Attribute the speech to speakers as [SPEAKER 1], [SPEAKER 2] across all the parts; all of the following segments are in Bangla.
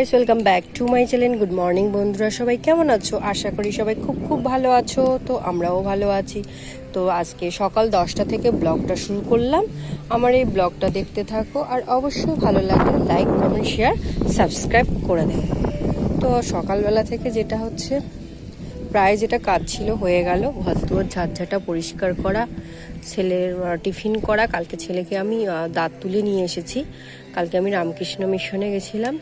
[SPEAKER 1] Guys welcome back to my channel good morning বন্ধুরা, সবাই কেমন আছো? আশা করি সবাই খুব খুব ভালো আছো, তো আমরাও ভালো আছি। তো আজকে সকাল দশটা থেকে ব্লগটা শুরু করলাম। আমার এই ব্লগটা দেখতে থাকো আর অবশ্যই ভালো লাগলে লাইক কমেন্ট শেয়ার সাবস্ক্রাইব করে দেবে। তো সকালবেলা থেকে যেটা হচ্ছে, প্রায় যেটা কাজ ছিল হয়ে গেল। ঘর দুয়ার ঝাড়ঝাটা পরিষ্কার করা, ছেলের টিফিন করা। কালকে ছেলেকে আমি দাঁত তুলে নিয়ে এসেছি। কালকে আমি রামকৃষ্ণ মিশনে গেছিলাম।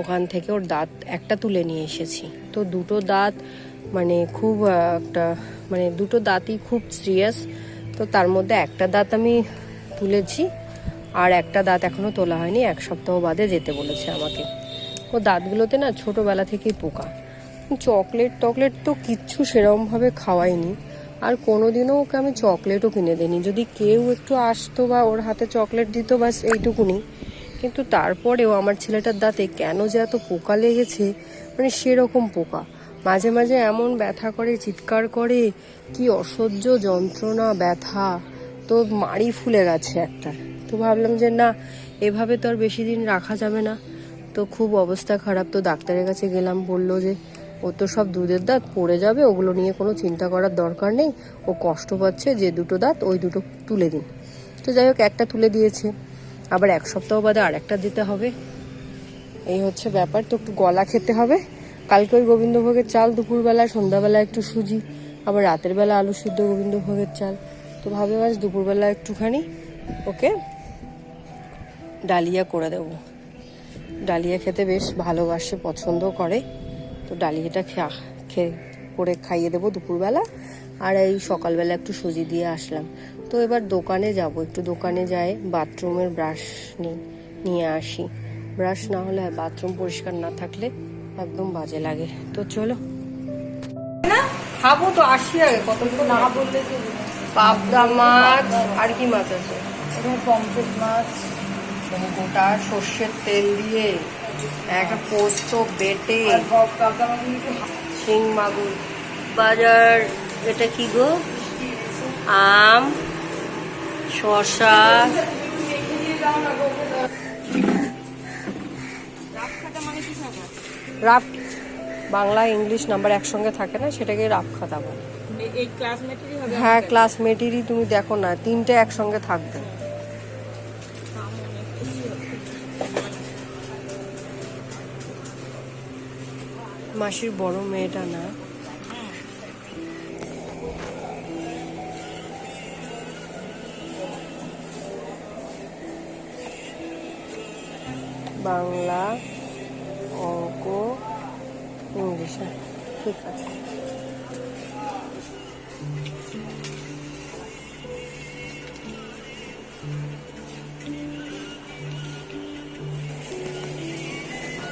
[SPEAKER 1] ওখান থেকে ওর দাঁত একটা তুলে নিয়ে এসেছি। তো দুটো দাঁত মানে খুব একটা মানে দুটো দাঁতই খুব সিরিয়াস তো তার মধ্যে একটা দাঁত আমি তুলেছি আর একটা দাঁত এখনও তোলা হয়নি, এক সপ্তাহ বাদে যেতে বলেছে আমাকে। ও দাঁতগুলোতে না ছোটোবেলা থেকেই পোকা। চকলেট টকলেট তো কিচ্ছু সেরমভাবে খাওয়াইনি। আর কোনোদিনও ওকে আমি চকলেটও কিনে দিইনি। যদি কেউ একটু আসতো বা ওর হাতে চকলেট দিত, বাস এইটুকুনি। কিন্তু তারপরেও আমার ছেলেটার দাঁতে কেন যে এত পোকা লেগেছে? মানে সেরকম পোকা। মাঝে মাঝে এমন ব্যথা করে, চিৎকার করে, কি অসহ্য যন্ত্রণা, ব্যথা। তো মাড়ি ফুলে গেছে একটা। তো ভাবলাম যে না, এভাবে তো আর বেশি দিন রাখা যাবে না। তো খুব অবস্থা খারাপ। তো ডাক্তারের কাছে গেলাম, বলল যে ও তো সব দুধের দাঁত পড়ে যাবে, ওগুলো নিয়ে কোনো চিন্তা করার দরকার নেই। ও কষ্ট পাচ্ছে যে দুটো দাঁত, ওই দুটো তুলে দিন। তো যাই হোক, একটা তুলে দিয়েছে। আবার এক সপ্তাহ বাদে আর একটা দিতে হবে। এই হচ্ছে ব্যাপার, তো একটু গলা খেতে হবে। কালকে ওই গোবিন্দভোগের চাল দুপুরবেলা সন্ধ্যাবেলা একটু সুজি, আবার রাতের বেলা আলু সিদ্ধ গোবিন্দভোগের চাল। তো ভাবে আজ দুপুরবেলা একটুখানি ওকে ডালিয়া করে দেবো। ডালিয়া খেতে বেশ ভালোবাসে পছন্দ করে। তো ডালিয়াটা খা- খেয়ে করে খাইয়ে দেবো দুপুরবেলা। আর এই সকালবেলা একটু সুজি দিয়ে আসলাম। তো এবার দোকানে যাব। একটু দোকানে যাই বাথরুমের ব্রাশ নিয়ে আসি। ব্রাশ না হলে বাথরুম পরিষ্কার না থাকলে একদম বাজে লাগে। তো চলো। খাব তো আসি আগে কত না বললে পাবদা মাছ আর কি মাছ আছে?
[SPEAKER 2] পমফ্রেট মাছ
[SPEAKER 1] গোটা সর্ষের তেল দিয়ে একটা পোস্ত বেটে শিং মাগুর বাজার। এটা কি গো? আম শশা রাফ, বাংলা, ইংলিশ নাম্বার একসঙ্গে থাকে না, সেটাকে রাফ খাতা বলে। হ্যাঁ ক্লাসমেটেরই তুমি দেখো না, তিনটে একসঙ্গে থাকবে। মাসির বড় মেয়েটা না। বাংলা অঙ্ক ইংলিশ। হ্যাঁ, ঠিক আছে।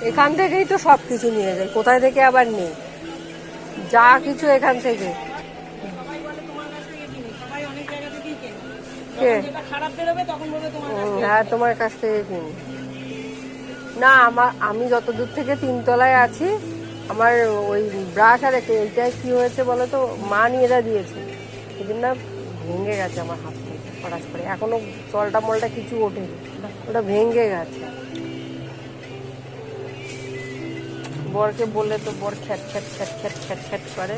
[SPEAKER 1] এখান থেকেই তো সব কিছু নিয়ে যায় কোথায় থেকে আবার নেই? যা কিছু এখান থেকে। হ্যাঁ তোমার কাছ থেকে কিনি। না, আমার, আমি যত দূর থেকে তিনতলায় আছি, আমার ওই ব্রাশ আর একটা এইটাই কি হয়েছে বলো তো মা নিয়ে যা দিয়েছে। সেদিন না ভেঙে গেছে আমার হাত থেকে, হঠাৎ করে। এখনও চলটা মলটা কিছু ওঠেনি, ওটা ভেঙে গেছে। বরকে বললে তো বর খ্যাট খ্যাট খ্যাট খ্যাট খ্যাট খ্যাট করে।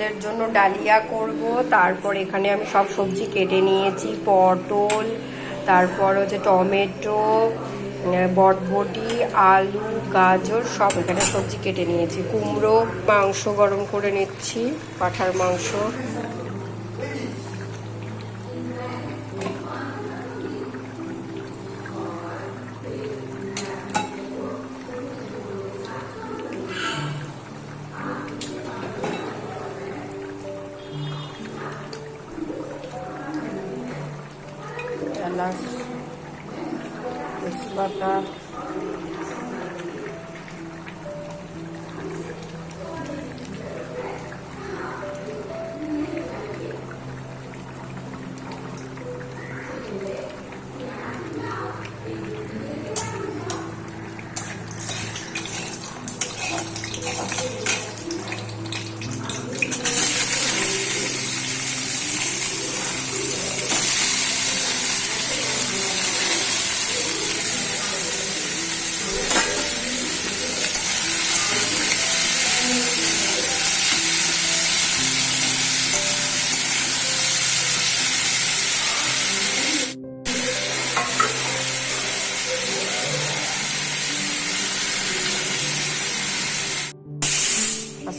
[SPEAKER 1] ছেলের জন্য ডালিয়া করব। তারপর এখানে আমি সব সবজি কেটে নিয়েছি, পটল, তারপর হচ্ছে টমেটো বটবটি আলু, গাজর, সব এখানে সবজি কেটে নিয়েছি। কুমড়ো মাংস গরম করে নিচ্ছি, পাঠার মাংস। 올라갔다 Thank you.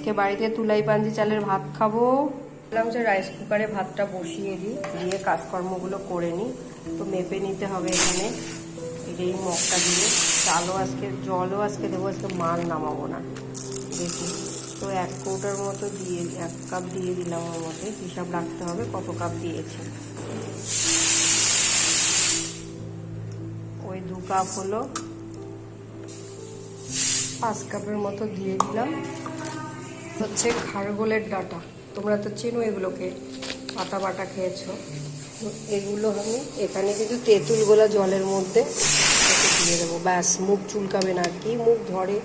[SPEAKER 1] আজকে বাড়িতে তুলাই পাঞ্জি চালের ভাত খাব। বললাম যে রাইস কুকারে ভাতটা বসিয়ে দিই, দিয়ে কাজকর্মগুলো করে নিই। তো মেপে নিতে হবে এখানে। এই মগটা দিয়ে চালও আজকে, জলও আজকে দেবো, আজকে মাল নামাবো না। দেখি। তো এক কৌটার মতো দিয়ে, এক কাপ দিয়ে দিলাম ওর মধ্যে। হিসাব রাখতে হবে, কত কাপ দিয়েছি? ওই দু কাপ হলো। পাঁচ কাপের মতো দিয়ে দিলাম। হচ্ছে খারগোলের ডাটা। তোমরা তো চেনো এগুলোকে, পাতা বাটা খেয়েছো। এগুলো আমি এখানে কিন্তু তেঁতুল গোলা জলের মধ্যে দিয়ে দেবো। ব্যাস, মুখ চুলকাবে না। কি মুখ ধরে?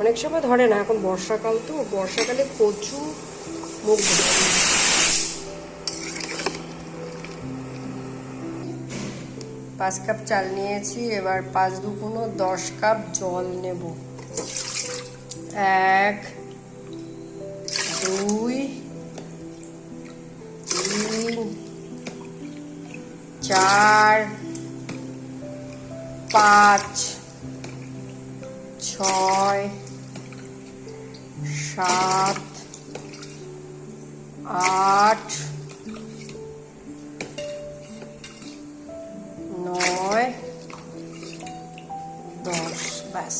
[SPEAKER 1] অনেক সময় ধরে না, এখন বর্ষাকাল তো, বর্ষাকালে প্রচুর মুখ ধরে। পাঁচ কাপ চাল নিয়েছি, এবার পাঁচ দুগুণো দশ কাপ জল নেব। এক চার, পাঁচ, ছয়, সাত, আট, নয়, দশ। ব্যাস।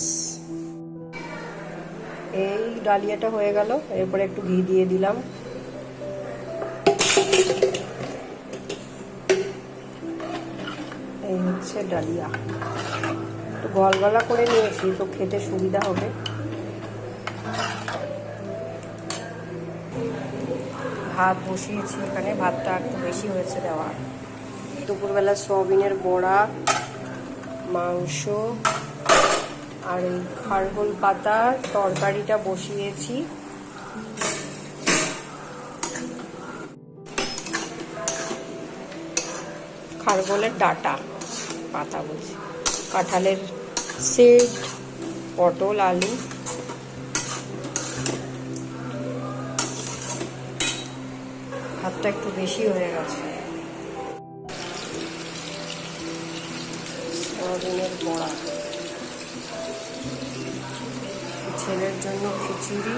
[SPEAKER 1] এই ডালিয়াটা হয়ে গেল। এরপরে একটু ঘি দিয়ে দিলাম। হচ্ছে ডালিয়া। তো গলগলা করে নিয়েছি, তো খেতে সুবিধা হবে। ভাত বসিয়েছি এখানে, ভাতটা একটু বেশি হয়েছে দেওয়া দুপুরবেলা সয়াবিনের বড়া, মাংস, আর এই খারগোল পাতার তরকারিটা বসিয়েছি। খারগোলের ডাটা। পাতা বলছি। কাঁঠালের সেট পটল, আলু। ভাতটা একটু বেশি হয়ে গেছে। সয়াবিনের বড়া। ছেলের জন্য খিচুড়ি।